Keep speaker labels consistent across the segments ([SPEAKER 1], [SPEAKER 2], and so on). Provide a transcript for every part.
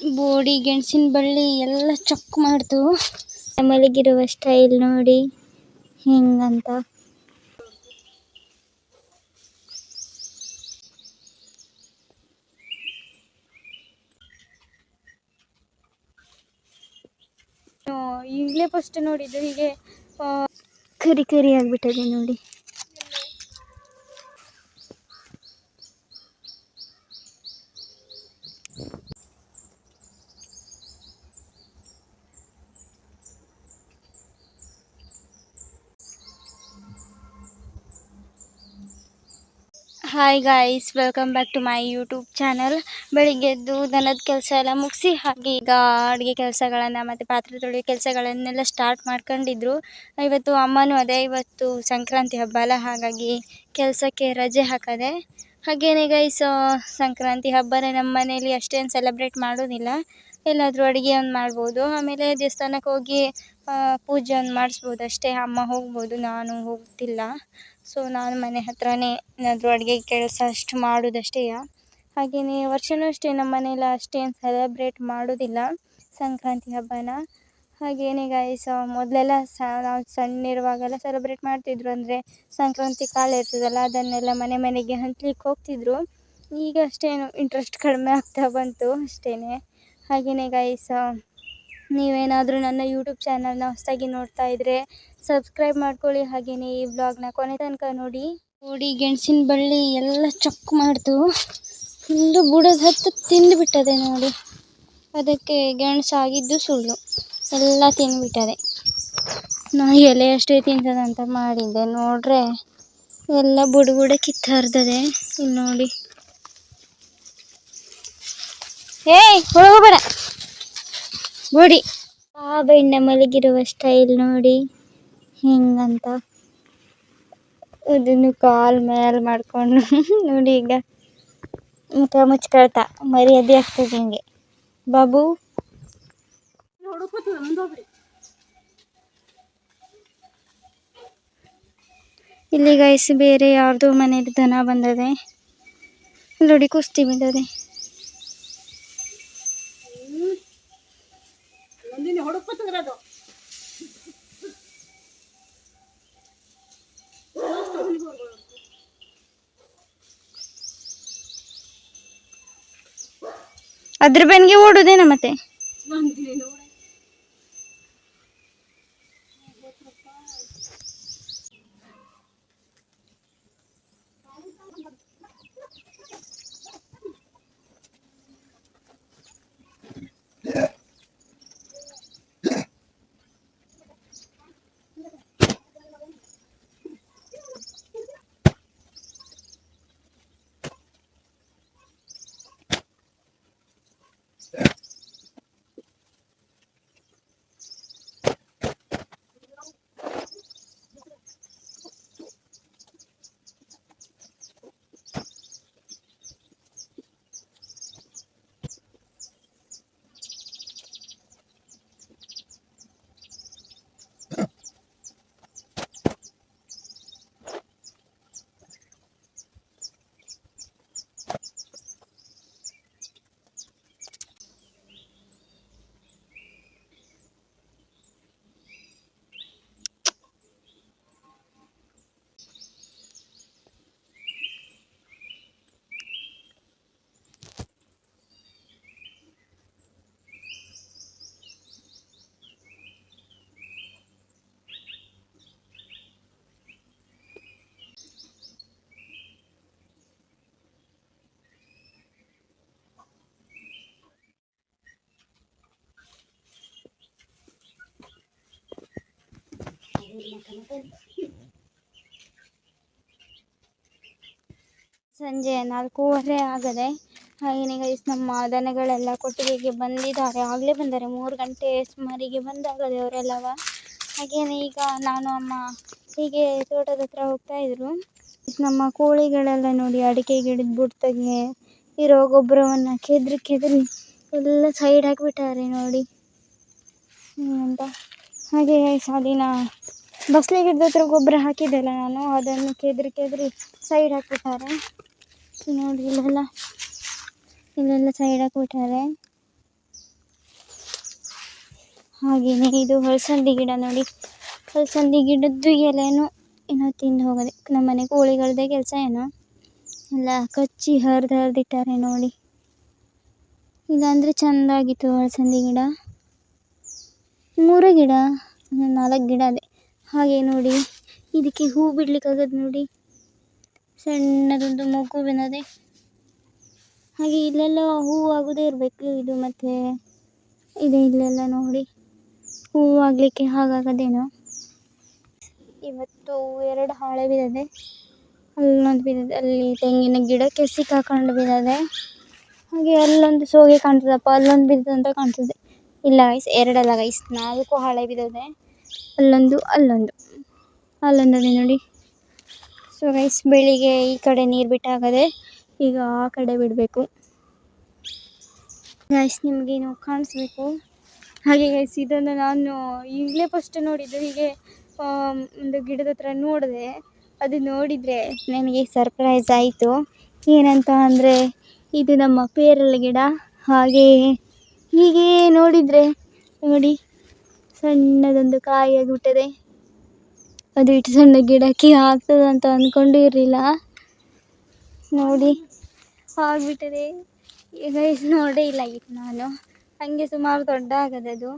[SPEAKER 1] Body ಗೆಣಸಿನ ಬಳ್ಳಿ ಎಲ್ಲ ಚೊಕ್ ಮಾಡ್ತು ಮಲಗಿರುವ ಸ್ಟೈಲ್ ನೋಡಿ ಹಿಂಗಂತ. ಈಗಲೇ ಫಸ್ಟ್ ನೋಡಿದ್ದು ಹೀಗೆ ಕರಿ ಕರಿ ಆಗಿಬಿಟ್ಟಿದೆ ನೋಡಿ. Hi guys welcome back to my YouTube channel ಬೆಳಿಗ್ಗೆ ಎದ್ದು ದನದ ಕೆಲಸ ಎಲ್ಲ ಮುಗಿಸಿ, ಹಾಗೆ ಈಗ ಅಡುಗೆ ಕೆಲಸಗಳನ್ನು ಮತ್ತು ಪಾತ್ರೆ ತೊಳೆಯೋ ಕೆಲಸಗಳನ್ನೆಲ್ಲ ಸ್ಟಾರ್ಟ್ ಮಾಡ್ಕೊಂಡಿದ್ರು. ಇವತ್ತು ಅಮ್ಮನೂ ಅದೇ, ಇವತ್ತು ಸಂಕ್ರಾಂತಿ ಹಬ್ಬ ಅಲ್ಲ, ಹಾಗಾಗಿ ಕೆಲಸಕ್ಕೆ ರಜೆ ಹಾಕದೆ. ಹಾಗೇನೆ ಗಾಯ್ಸ್ ಸಂಕ್ರಾಂತಿ ಹಬ್ಬನ ನಮ್ಮ ಮನೇಲಿ ಅಷ್ಟೇನು ಸೆಲೆಬ್ರೇಟ್ ಮಾಡೋದಿಲ್ಲ. ಎಲ್ಲಾದರೂ ಅಡುಗೆ ಒಂದು ಮಾಡ್ಬೋದು, ಆಮೇಲೆ ದೇವಸ್ಥಾನಕ್ಕೆ ಹೋಗಿ ಪೂಜೆ ಒಂದು ಮಾಡಿಸ್ಬೋದು ಅಷ್ಟೇ. ಅಮ್ಮ ಹೋಗ್ಬೋದು, ನಾನು ಹೋಗ್ತಿಲ್ಲ. ಸೊ ನಾನು ಮನೆ ಹತ್ರನೇ ಏನಾದರೂ ಅಡುಗೆ ಕೆಲಸ ಅಷ್ಟು ಮಾಡೋದಷ್ಟೇ. ಹಾಗೆಯೇ ವರ್ಷವೂ ಅಷ್ಟೇ ನಮ್ಮ ಮನೇಲಿ ಅಷ್ಟೇನು ಸೆಲೆಬ್ರೇಟ್ ಮಾಡೋದಿಲ್ಲ. ಸಂಕ್ರಾಂತಿ ಹಬ್ಬನ. ಹಾಗೇನೇ ಗಾಯ್ಸ್ ಮೊದಲೆಲ್ಲ ಸ, ನಾವು ಸಣ್ಣಿರುವಾಗೆಲ್ಲ ಸೆಲೆಬ್ರೇಟ್ ಮಾಡ್ತಿದ್ರು. ಅಂದರೆ ಸಂಕ್ರಾಂತಿ ಕಾಳು ಇರ್ತದಲ್ಲ, ಅದನ್ನೆಲ್ಲ ಮನೆ ಮನೆಗೆ ಹಂಚ್ಲಿಕ್ಕೆ ಹೋಗ್ತಿದ್ರು. ಈಗ ಅಷ್ಟೇನು ಇಂಟ್ರೆಸ್ಟ್ ಕಡಿಮೆ ಆಗ್ತಾ ಬಂತು ಅಷ್ಟೇ ಹಾಗೆಯೇ ಗಾಯಸ ನೀವೇನಾದರೂ ನನ್ನ ಯೂಟ್ಯೂಬ್ ಚಾನಲ್ನ ಹೊಸದಾಗಿ ನೋಡ್ತಾ ಇದ್ದರೆ ಸಬ್ಸ್ಕ್ರೈಬ್ ಮಾಡ್ಕೊಳ್ಳಿ. ಹಾಗೆಯೇ ಈ ವ್ಲಾಗ್ನ ಕೊನೆ ತನಕ ನೋಡಿ. ನೋಡಿ ಗೆಣಸಿನ ಬಳ್ಳಿ ಎಲ್ಲ ಚೊಕ್ ಮಾಡ್ತು ಫುಲ್ಲು ಬುಡದ ಹತ್ತು ತಿಂದುಬಿಟ್ಟದೆ ನೋಡಿ. ಅದಕ್ಕೆ ಗೆಣಸಾಗಿದ್ದು ಸುಳ್ಳು. ಎಲ್ಲ ತಿಂದುಬಿಟ್ಟದೆ ನಾ ಎಲೆ ಅಷ್ಟೇ ತಿಂತದಂತ ಮಾಡಿದ್ದೆ. ನೋಡ್ರೆ ಎಲ್ಲ ಬುಡ ಬುಡ ಕಿತ್ತರ್ದದೆ. ಇಲ್ಲಿ ನೋಡಿ. ಏಯ್ ಹೋಗಬೇಡ. ನೋಡಿ. ಆ ಬೆಣ್ಣೆ ಮಲಗಿರುವ ಸ್ಟೈಲ್ ನೋಡಿ. ಹಿಂಗಂತ. ಇದನ್ನು ಕಾಲ್ ಮೇಲೆ ಮಾಡ್ಕೊಂಡು ನೋಡಿ ಈಗ. ಮುಖ ಮುಚ್ಕೊಳ್ತಾ, ಮರ್ಯಾದೆ ಆಗ್ತದೆ ಹಿಂಗೆ. ಬಾಬು. ಇಲ್ಲಿ ಗೈಸ್ ಬೇರೆ ಯಾರ್ದು ಮನೇಲಿ ದನ ಬಂದದೆ. ನೋಡಿ ಕುಸ್ತಿ ಬಿದ್ದದೆ. ಅದ್ರ ಬೆನ್ಗೆ ಓಡುದೇನ ಮತ್ತೆ? ಸಂಜೆ ನಾಲ್ಕೂವರೆ ಆಗದೆ ಹಾಗೆಯೇ ಗೈಸ್ ನಮ್ಮ ದನಗಳೆಲ್ಲ ಕೊಟ್ಟಿಗೆಗೆ ಬಂದಿದ್ದಾರೆ. ಆಗಲೇ ಬಂದರೆ ಮೂರು ಗಂಟೆ ಸುಮಾರಿಗೆ ಬಂದಾಗದೆ ಅವರೆಲ್ಲವ. ಹಾಗೆಯೇ ಈಗ ನಾನು ಅಮ್ಮ ಹೀಗೆ ತೋಟದ ಹತ್ರ ಹೋಗ್ತಾ ಇದ್ರು. ನಮ್ಮ ಕೋಳಿಗಳೆಲ್ಲ ನೋಡಿ ಅಡಿಕೆ ಗಿಡದ ಬುಡ್ತಾಗೆ ಇರೋ ಗೊಬ್ಬರವನ್ನು ಕೆದ್ರಿ ಕೆದ್ರಿ ಎಲ್ಲ ಸೈಡ್ ಹಾಕಿಬಿಟ್ಟಾರೆ ನೋಡಿ. ಅಂತ. ಹಾಗೆ ಗೈಸ್ ಅಲ್ಲಿನ ಬಸ್ಲೆ ಗಿಡದ ಹತ್ರ ಗೊಬ್ಬರ ಹಾಕಿದ್ದೆಲ್ಲ ನಾನು. ಅದನ್ನು ಕೆದ್ರಿ ಕೆದ್ರಿ ಸೈಡ್ ಹಾಕಿಬಿಟ್ಟಾರೆ ನೋಡಿ ಇಲ್ಲೆಲ್ಲ ಇಲ್ಲೆಲ್ಲ ಸೈಡ್ ಹಾಕಿಬಿಟ್ಟಾರೆ ಹಾಗೆಯೇ ಇದು ಹಲಸಂದಿ ಗಿಡ ನೋಡಿ. ಹಲಸಂದಿ ಗಿಡದ್ದು ಎಲೆನೂ ಏನೋ ತಿಂದು ಹೋಗೋದೆ. ನಮ್ಮ ಮನೆ ಕೆಲಸ ಏನೋ. ಎಲ್ಲ ಕಚ್ಚಿ ಹರಿದು ಹರಿದಿಟ್ಟಾರೆ ನೋಡಿ. ಇಲ್ಲಾಂದರೆ ಚೆಂದಾಗಿತ್ತು ಹಲಸಂದಿ ಗಿಡ. ಮೂರು ಗಿಡ, ನಾಲ್ಕು ಗಿಡ ಅದೇ. ಹಾಗೆ ನೋಡಿ. ಇದಕ್ಕೆ ಹೂ ಬಿಡ್ಲಿಕ್ಕಾಗದು ನೋಡಿ. ಸಣ್ಣದೊಂದು ಮಗು ಬಂದದೆ ಹಾಗೆ ಇಲ್ಲೆಲ್ಲ ಹೂ ಆಗೋದೇ ಇರಬೇಕು. ಇದು ಮತ್ತು ಇದೆ ಇಲ್ಲೆಲ್ಲ ನೋಡಿ. ಹೂ ಆಗಲಿಕ್ಕೆ ಹಾಗಾಗದೇನೋ. ಇವತ್ತು ಎರಡು ಹಾಳೆ ಬಿದ್ದದೆ. ಅಲ್ಲೊಂದು ಬಿದ್ದದೆ. ಅಲ್ಲಿ ತೆಂಗಿನ ಗಿಡಕ್ಕೆ ಸಿಕ್ಕಾಕೊಂಡು ಬಿದ್ದದೆ. ಹಾಗೆ ಅಲ್ಲೊಂದು ಸೋಗೆ ಕಾಣ್ತದಪ್ಪ. ಅಲ್ಲೊಂದು ಬಿದ್ದದಂತ ಕಾಣ್ತದೆ. ಇಲ್ಲ ಗೈಸ್ ಎರಡಲ್ಲ ಗೈಸ್ ನಾಲ್ಕು ಹಾಳೆ ಬಿದ್ದಿದೆ. ಅಲ್ಲೊಂದು ಅಲ್ಲೊಂದು. ಅಲ್ಲೊಂದು ನೋಡಿ. ಸೊ ರೈಸ್ ಬೆಳಿಗ್ಗೆ ಈ ಕಡೆ ನೀರು ಬಿಟ್ಟಾಗದೆ ಈಗ ಆ ಕಡೆ ಬಿಡಬೇಕು. ಗೈಸ್ ನಿಮಗೇನು ಕಾಣಿಸ್ಬೇಕು. ಹಾಗೆ ಗೈಸ್ ಇದನ್ನು ನಾನು ಈಗಲೇ ಫಸ್ಟ್ ನೋಡಿದ್ದು. ಹೀಗೆ ಒಂದು ಗಿಡದ ಹತ್ರ ನೋಡಿದೆ. ಅದು ನೋಡಿದರೆ ನನಗೆ ಸರ್ಪ್ರೈಸ್ ಆಯಿತು. ಏನಂತ ಅಂದರೆ, ಇದು ನಮ್ಮ ಪೇರಲ ಗಿಡ. ಹಾಗೆ ಹೀಗೆ ನೋಡಿದರೆ, ನೋಡಿ. ಸಣ್ಣದೊಂದು ಕಾಯಿ ಆಗಿಬಿಟ್ಟಿದೆ. ಅದು ಇಟ್ಟು ಸಣ್ಣ ಗಿಡಕ್ಕೆ ಆಗ್ತದಂತ ಅಂದ್ಕೊಂಡು ಇರಲಿಲ್ಲ. ನೋಡಿ, ಆಗ್ಬಿಟ್ಟಿದೆ. ಈಗ ಇದು ನೋಡೇ ಇಲ್ಲ ಈಗ ನಾನು. ಹಾಗೆ ಸುಮಾರು ದೊಡ್ಡ ಆಗದೆ ಅದು.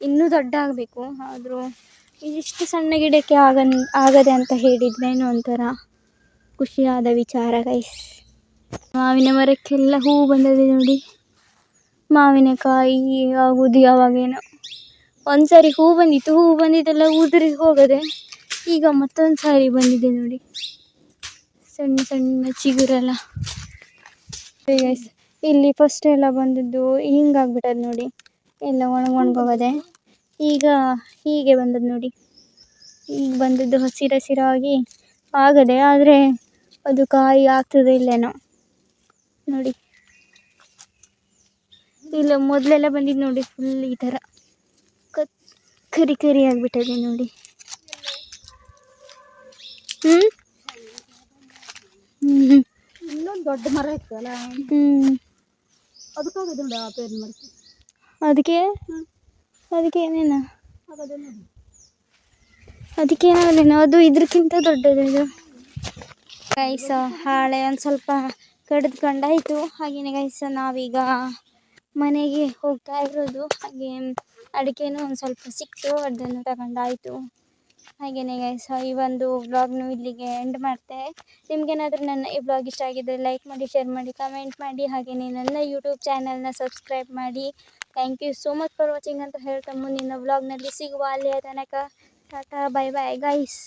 [SPEAKER 1] ಇನ್ನೂ ದೊಡ್ಡ ಆಗಬೇಕು, ಆದರೂ ಇಷ್ಟು ಸಣ್ಣ ಗಿಡಕ್ಕೆ ಆಗನ್, ಆಗದೆ ಅಂತ ಹೇಳಿದ್ರೇನು ಒಂಥರ ಖುಷಿಯಾದ ವಿಚಾರ ಗೈಸ್ ಮಾವಿನ ಮರಕ್ಕೆಲ್ಲ ಹೂ ಬಂದಿದೆ ನೋಡಿ. ಮಾವಿನಕಾಯಿ ಆಗೋದು ಯಾವಾಗೇನೋ ಒಂದು ಸಾರಿ ಹೂ ಬಂದಿತ್ತು, ಹೂ ಬಂದಿದ್ದೆಲ್ಲ ಉದುರಿ ಹೋಗದೆ ಈಗ ಮತ್ತೊಂದು ಸಾರಿ ಬಂದಿದೆ ನೋಡಿ. ಸಣ್ಣ ಸಣ್ಣ ಚಿಗುರೆಲ್ಲ. ಇಲ್ಲಿ ಫಸ್ಟ್ ಎಲ್ಲ ಬಂದದ್ದು ಹಿಂಗಾಗ್ಬಿಟ್ಟದ ನೋಡಿ. ಎಲ್ಲ ಒಣಗೊಣಗೋಗದೆ ಈಗ ಹೀಗೆ ಬಂದದ್ದು ನೋಡಿ. ಈಗ ಬಂದದ್ದು ಹಸಿರು ಹಸಿರಾಗಿ ಆಗದೆ, ಆದರೆ ಅದು ಕಾಯಿ ಆಗ್ತದೆ ಇಲ್ಲೇನೋ. ನೋಡಿ. ಇಲ್ಲ, ಮೊದಲೆಲ್ಲ ಬಂದಿದ್ದು ನೋಡಿ ಫುಲ್ ಈ ಥರ ಕರಿ ಕರಿ ಆಗಿಬಿಟ್ಟಿದೆ ನೋಡಿ. ಹ್ಞೂ ಹ್ಞೂ
[SPEAKER 2] ಇಲ್ಲೊಂದು ದೊಡ್ಡ ಮರ ಇತ್ತಲ್ಲ?
[SPEAKER 1] ಹ್ಞೂ
[SPEAKER 2] ಅದಕ್ಕಾಗದು ನೋಡಿ ಆ
[SPEAKER 1] ಅದಕ್ಕೆ? ಅದಕ್ಕೆ ಏನೇನು? ಅದಕ್ಕೆ ಏನಾಗಲೇನೋ ಅದು ಇದ್ರಕ್ಕಿಂತ ದೊಡ್ಡದು ಇದು. ಗೈಸ ಹಾಳೆ ಒಂದು ಸ್ವಲ್ಪ ಕಡಿದ್ಕೊಂಡಾಯ್ತು. ಹಾಗೆಯೇ ಗೈಸ ನಾವೀಗ ಮನೆಗೆ ಹೋಗ್ತಾ ಇರೋದು. ಹಾಗೆ ಅಡಿಕೆನೂ ಒಂದು ಸ್ವಲ್ಪ ಸಿಕ್ತು, ಅದನ್ನು ತಗೊಂಡಾಯಿತು. ಹಾಗೇನೆ ಗೈಸ ಈ ಒಂದು ವ್ಲಾಗ್ನು ಇಲ್ಲಿಗೆ ಎಂಡ್ ಮಾಡ್ತೆ. ನಿಮಗೇನಾದರೂ ನನ್ನ ಈ ವ್ಲಾಗ್ ಇಷ್ಟ ಆಗಿದ್ದರೆ ಲೈಕ್ ಮಾಡಿ ಶೇರ್ ಮಾಡಿ ಕಮೆಂಟ್ ಮಾಡಿ ಹಾಗೆಯೇ ನನ್ನ ಯೂಟ್ಯೂಬ್ ಚಾನಲ್ನ ಸಬ್ಸ್ಕ್ರೈಬ್ ಮಾಡಿ. Thank you so much for watching ಅಂತ ಹೇಳ್ತಾ ಮುಂದಿನ ವ್ಲಾಗ್ನಲ್ಲಿ ಸಿಗುವ ಅಲ್ಲಿಯ ತನಕ. Tata bye bye guys